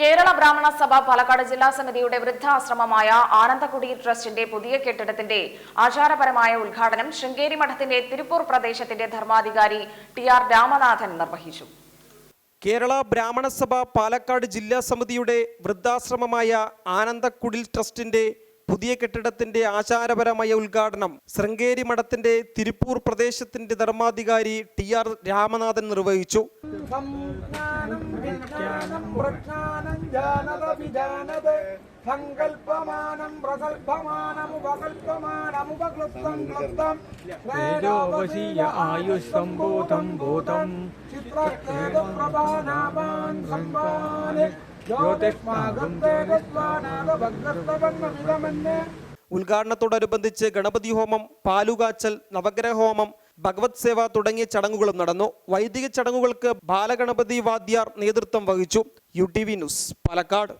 കേരള ബ്രാഹ്മണ സഭ പാലക്കാട് ജില്ലാ സമിതിയുടെ വൃദ്ധാശ്രമമായ ആനന്ദകുടി ട്രസ്റ്റിന്റെ പുതിയ കെട്ടിടത്തിന്റെ ആചാരപരമായ ഉദ്ഘാടനം ശൃംഗേരി മഠത്തിന്റെ തിരുപ്പൂർ പ്രദേശത്തിന്റെ ധർമാധികാരി ടി ആർ രാമനാഥൻ നിർവഹിച്ചു. കേരള ബ്രാഹ്മണ സഭ പാലക്കാട് ജില്ലാ സമിതിയുടെ വൃദ്ധാശ്രമമായ ആനന്ദക്കുടിൽ ട്രസ്റ്റിന്റെ പുതിയ കെട്ടിടത്തിന്റെ ആചാരപരമായ ഉദ്ഘാടനം ശൃംഗേരി മഠത്തിന്റെ തിരുപ്പൂർ പ്രദേശത്തിന്റെ ധർമാധികാരി ടി ആർ രാമനാഥൻ നിർവഹിച്ചു. വിജാനത് വിജാനത സങ്കൽപ്പമാനം പ്രകൽപ്പമാനമുപകൽപ്പമാനമുപക്ലുപ്തം ക്ലുപ്തം. തേജോവശീയ ആയുഷം ഭൂതം ഭൂതം സംഭാനെ ജ്യോതിഷ്മാകം തേജസ്വാനാഗഭഗ്രസ്തവന്നമിതമെന്നെ ഉദ്ഘാടനത്തോടനുബന്ധിച്ച് ഗണപതി ഹോമം പാലുകാച്ചൽ നവഗ്രഹ ഹോമം ഭഗവത് സേവ തുടങ്ങിയ ചടങ്ങുകളും നടന്നു. വൈദിക ചടങ്ങുകൾക്ക് ബാലഗണപതി വാദ്യാർ നേതൃത്വം വഹിച്ചു. U T V news Palakkad.